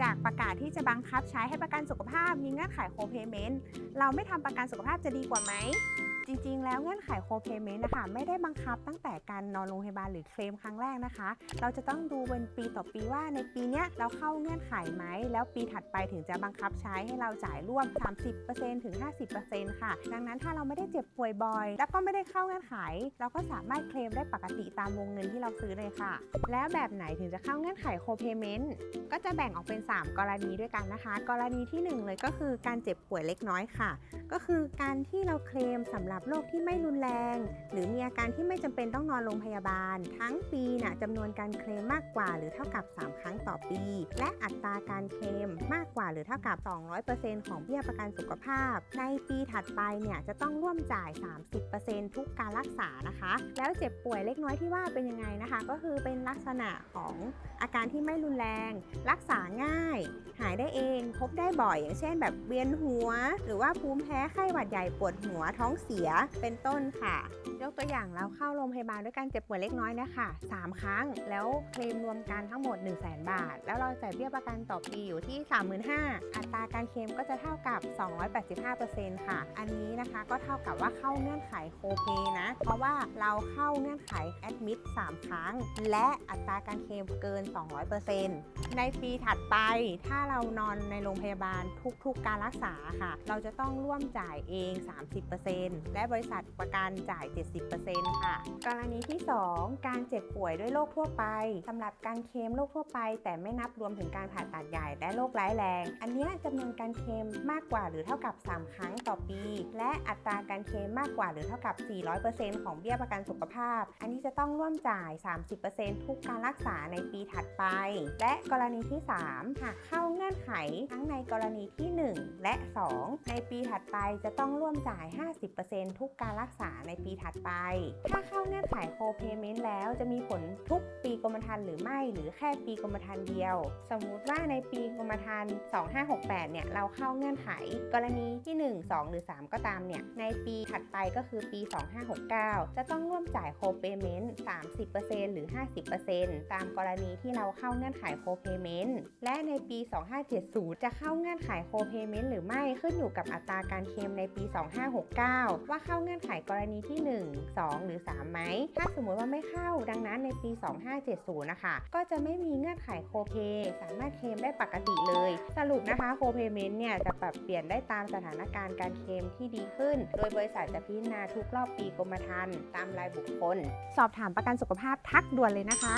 จากประกาศที่จะบังคับใช้ให้ประกันสุขภาพมีเงื่อนไขโคเพเมนต์เราไม่ทำประกันสุขภาพจะดีกว่าไหม จริงๆ แล้วเงื่อนไขโคเพเมนต์นะคะไม่ได้บังคับตั้งแต่การนอนโรงพยาบาลหรือเคลมครั้งแรกนะคะ เราจะต้องดูเป็นปีต่อปีว่าในปีเนี้ยเราเข้าเงื่อนไขไหม แล้วปีถัดไปถึงจะบังคับใช้ให้เราจ่ายร่วม 30%ถึง 50%ค่ะ ดังนั้นถ้าเราไม่ได้เจ็บป่วยบ่อย แล้วก็ไม่ได้เข้าเงื่อนไข เราก็สามารถเคลมได้ปกติตามวงเงินที่เราซื้อเลยค่ะ แล้วแบบไหนถึงจะเข้าเงื่อนไขโคเพเมนต์ก็จะแบ่งออกเป็น 3 กรณีด้วยกันนะคะ กรณีที่ 1 เลยก็คือการเจ็บป่วยเล็กน้อยค่ะ ก็คือการที่เราเคลมสำหรับโรคที่ไม่รุนแรง หรือมีอาการที่ไม่จำเป็นต้องนอนโรงพยาบาล ทั้งปีน่ะจำนวนการเคลมมากกว่าหรือเท่ากับ 3 ครั้งต่อปี และอัตราการเคลมมากกว่าหรือเท่ากับ 200%ของเบี้ยประกันสุขภาพ ในปีถัดไปเนี่ยจะต้องร่วมจ่าย 30%ทุกการรักษานะคะ แล้วเจ็บป่วยเล็กน้อยที่ว่าเป็นยังไงนะคะ ก็คือเป็นลักษณะของอาการที่ไม่รุนแรง รักษาง่าย หายได้เอง พบได้บ่อย อย่างเช่น แบบเวียนหัว หรือว่าภูมิแพ้ไข้หวัดใหญ่ปวดหัวท้องเสียเป็นต้นค่ะ ยกตัวอย่างเราเข้าโรงพยาบาลด้วยการเจ็บป่วยเล็กน้อยนะคะ3 ครั้ง แล้วเคลมรวมกันทั้งหมด 1 0 0 0 0แบาท แล้วเราจ่ายเบี้ยประกันต่อปีอยู่ที่ 35,000อัตราการเคลมก็จะเท่ากับ 285%ค่ะ อันนี้นะคะก็เท่ากับว่าเข้าเงื่อนไขโคเพนะ เพราะว่าเราเข้าเงื่อนไขแอดมิด3ครั้ง และอัตราการเคลมเกิน 200%ในปีถัดไปถ้าเรานอนในโรงพยาบาลทุกๆการรักษาค่ะ เราจะต้องร่วมจ่ายเอง 30%และบริษัทประกันจ่าย 70%ค่ะ กรณีที่ 2 การเจ็บป่วยด้วยโรคทั่วไปสำหรับการเคลมโรคทั่วไป แต่ไม่นับรวมถึงการผ่าตัดใหญ่และโรคร้ายแรง อันนี้ยจำนวนการเคลมมากกว่าหรือเท่ากับ 3 ครั้งต่อปี และอัตราการเคลมมากกว่าหรือเท่ากับ 400%ของเบี้ยประกันสุขภาพ อันนี้จะต้องร่วมจ่าย 30%ทุกการรักษาในปีถัดไป และกรณีที่ 3 หากเข้าเงื่อนไขทั้งในกรณีที่ 1 และ 2 ในปีถัดไปจะต้องร่วมจ่าย 50%ทุกการรักษาในปีถัดไป ถ้าเข้าเงื่อนไขโคเพเมนต์แล้วจะมีผลทุกปีกรมธรรม์หรือไม่หรือแค่ปีกรมธรรม์เดียว สมมุติว่าในปีกรมธรรม์2568 เนี่ย เราเข้าเงื่อนไขกรณีที่ 1 2 หรือ 3 ก็ตามเนี่ย ในปีถัดไปก็คือปี 2569 จะต้องร่วมจ่ายโคเปเมนต์30%หรือ 50%ตามกรณีที่เราเข้าเงื่อนไขโคเปเมนต์และในปี 2570 จะเข้าเงื่อนไขโคเปเมนต์หรือไม่ขึ้นอยู่กับอัตราการเคลมในปี 2569 ว่าเข้าเงื่อนไขกรณีที่1 2 หรือ 3 ไหม ถ้าสมมติว่าไม่เข้า ดังนั้นในปี 2570 นะคะ ก็จะไม่มีเงื่อนไขโคเพสามารถเคลมได้ปกติเลย สรุปนะคะโคเพเมนต์เนี่ยจะปรับเปลี่ยนได้ตามสถานการณ์การเคลมที่ดีขึ้น โดยบริษัทจะพิจารณาทุกรอบปีกรมธรรม์ตามรายบุคคล สอบถามประกันสุขภาพทักด่วนเลยนะคะ